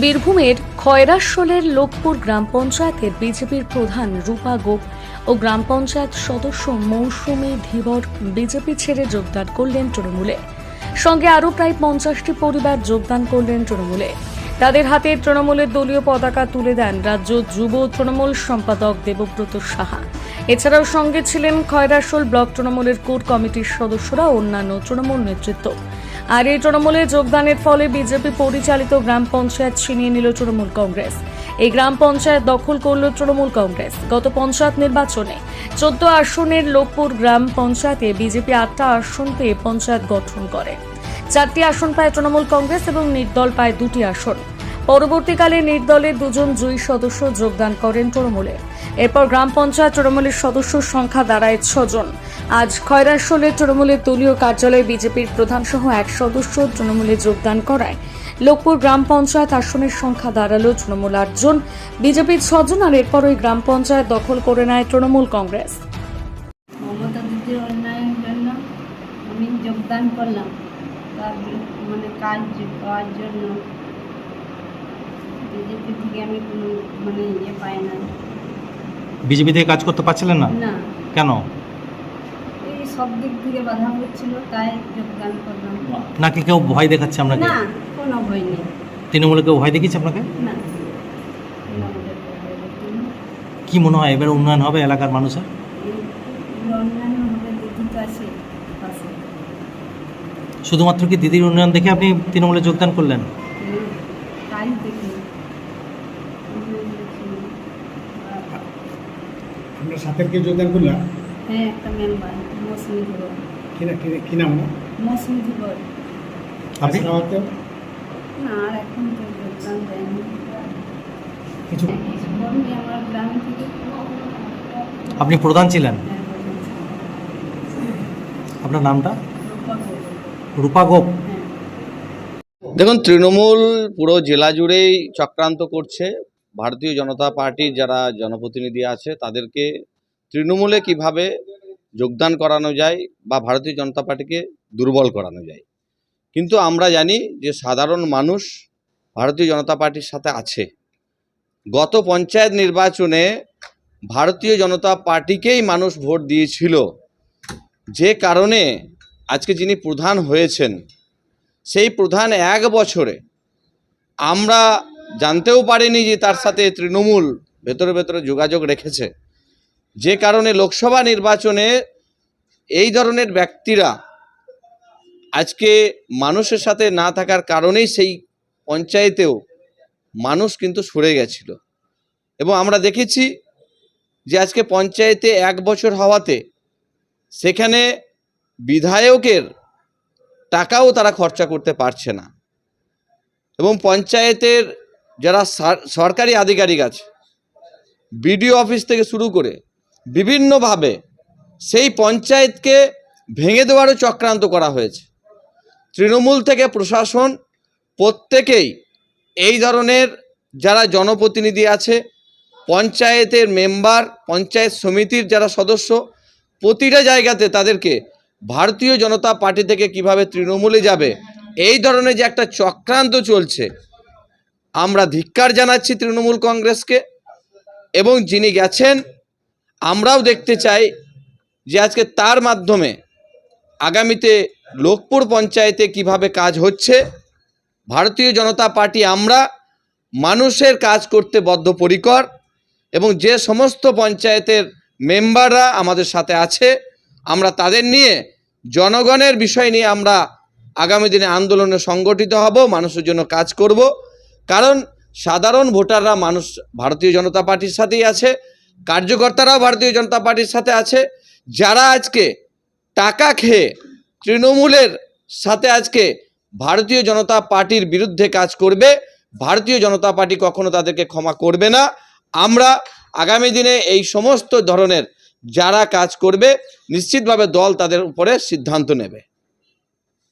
বীরভূমের খয়রাশোলের লোকপুর গ্রাম পঞ্চায়েতের বিজেপির প্রধান রূপা গোপ ও গ্রাম পঞ্চায়েত সদস্য মৌসুমী ধীবর বিজেপি ছেড়ে যোগদান করলেন তৃণমূলে। সঙ্গে আরও প্রায় পঞ্চাশটি পরিবার যোগদান করলেন তৃণমূলে। তাদের হাতে তৃণমূলের দলীয় পতাকা তুলে দেন রাজ্য যুব তৃণমূল সম্পাদক দেবব্রত সাহা। এছাড়াও সঙ্গে ছিলেন খয়রাশোল ব্লক তৃণমূলের কোর কমিটির সদস্যরা অন্যান্য তৃণমূল নেতৃত্ব। আর এই তৃণমূলে যোগদানের ফলে বিজেপি পরিচালিত গ্রাম পঞ্চায়েত ছিনিয়ে নিল তৃণমূল কংগ্রেস। এই গ্রাম পঞ্চায়েত দখল করল তৃণমূল কংগ্রেস। গত পঞ্চায়েত নির্বাচনে চোদ্দ আসনের লোকপুর গ্রাম পঞ্চায়েতে বিজেপি আটটা আসন পেয়ে পঞ্চায়েত গঠন করে। চারটি আসন পায় তৃণমূল কংগ্রেস এবং নির্দল পায় দুটি আসন। পরবর্তীকালে নির্দলের দুজন জয়ী সদস্য যোগদান করেন তৃণমূলে। এরপর গ্রাম পঞ্চায়েত তৃণমূলের সদস্য সংখ্যা দাঁড়ায় ছজন। আজ খয়রাশোলে তৃণমূলের দলীয় কার্যালয়ে বিজেপির প্রধান সহ এক সদস্য তৃণমূলে যোগদান করায়। লোকপুর গ্রাম পঞ্চায়েত আসনের সংখ্যা দাঁড়াল তৃণমূল আটজন। বিজেপির ছজন আর এরপর ওই গ্রাম পঞ্চায়েত দখল করে নেয় তৃণমূল কংগ্রেস। যোগদান করলাম। তার মানে কাজ পাওয়ার জন্য বিজেপি থেকে আমি কোনো মানে ইয়ে পাই না। বিজেপি থেকে কাজ করতে পারছিলেন না? না। কেন? এই সব দিক থেকে বাধা হচ্ছিল তাই যোগদান করলাম। নাকি কেউ ভয় দেখাচ্ছে আপনাকে? না কোনো ভয় নেই। তৃণমূলে কেউ ভয় দেখিয়েছে আপনাকে? না। কি মনে হয় এবার উন্নয়ন হবে এলাকার মানুষের? শুধুমাত্র কি দিদির উন্নয়ন দেখে আপনি তৃণমূলে যোগদান করলেন হুম, তাই দেখি অন্যান্য দেখি না। আর আমরা সাথের কে যোগদান করলাম হ্যাঁ একটা মেম্বার মৌসুমি ধীবর কি না কি- কি নাম না মৌসুমি ধীবর আপনি? খাওয়াতে না আর এখন তো যোগদান দেয়নি। কিছু? আমার গ্রাম থেকে আপনি প্রধান ছিলেন? হ্যাঁ, আপনার নামটা? রূপা গোপ। রূপা গোপ। হ্যাঁ। দেখুন তৃণমূল পুরো জেলা জুড়েই চক্রান্ত করছে। ভারতীয় জনতা পার্টির যারা জনপ্রতিনিধি আছে, তাদেরকে তৃণমূলে কীভাবে যোগদান করানো যায় বা ভারতীয় জনতা পার্টিকে দুর্বল করানো যায়। কিন্তু আমরা জানি যে সাধারণ মানুষ ভারতীয় জনতা পার্টির সাথে আছে। গত পঞ্চায়েত নির্বাচনে ভারতীয় জনতা পার্টিকেই মানুষ ভোট দিয়েছিল। যে কারণে আজকে যিনি প্রধান হয়েছেন, সেই প্রধান এক বছরে আমরা জানতেও পারেনি যে তার সাথে তৃণমূল ভেতরে ভেতরে যোগাযোগ রেখেছে। যে কারণে লোকসভা নির্বাচনে এই ধরনের ব্যক্তিরা আজকে মানুষের সাথে না থাকার কারণেই সেই পঞ্চায়েতেও মানুষ কিন্তু সরে গেছিল। এবং আমরা দেখেছি যে আজকে পঞ্চায়েতে এক বছর হওয়াতে সেখানে বিধায়কের টাকাও তারা খরচা করতে পারছে না। এবং পঞ্চায়েতের যারা সরকারি আধিকারিক আছে, বিডিও অফিস থেকে শুরু করে বিভিন্নভাবে সেই পঞ্চায়েতকে ভেঙে দেওয়ারও চক্রান্ত করা হয়েছে। তৃণমূল থেকে প্রশাসন প্রত্যেকেই এই ধরনের যারা জনপ্রতিনিধি আছে, পঞ্চায়েতের মেম্বার, পঞ্চায়েত সমিতির যারা সদস্য, প্রতিটা জায়গাতে তাদেরকে ভারতীয় জনতা পার্টি থেকে কীভাবে তৃণমূলে যাবে, এই ধরনের যে একটা চক্রান্ত চলছে আমরা ধিক্কার জানাচ্ছি তৃণমূল কংগ্রেসকে এবং যিনি গেছেন, আমরাও দেখতে চাই যে আজকে তার মাধ্যমে আগামীতে লোকপুর পঞ্চায়েতে কীভাবে কাজ হচ্ছে। ভারতীয় জনতা পার্টি আমরা মানুষের কাজ করতে বদ্ধপরিকর এবং যে সমস্ত পঞ্চায়েতের মেম্বাররা আমাদের সাথে আছে, আমরা তাদের নিয়ে জনগণের বিষয় নিয়ে আমরা আগামী দিনে আন্দোলনে সংগঠিত হব, মানুষের জন্য কাজ করব। কারণ সাধারণ ভোটাররা মানুষ ভারতীয় জনতা পার্টির সাথেই আছে, কার্যকর্তারাও ভারতীয় জনতা পার্টির সাথে আছে। যারা আজকে টাকা খেয়ে তৃণমূলের সাথে আজকে ভারতীয় জনতা পার্টির বিরুদ্ধে কাজ করবে, ভারতীয় জনতা পার্টি কখনো তাদেরকে ক্ষমা করবে না। আমরা আগামী দিনে এই সমস্ত ধরনের যারা কাজ করবে, নিশ্চিতভাবে দল তাদের উপরে সিদ্ধান্ত নেবে।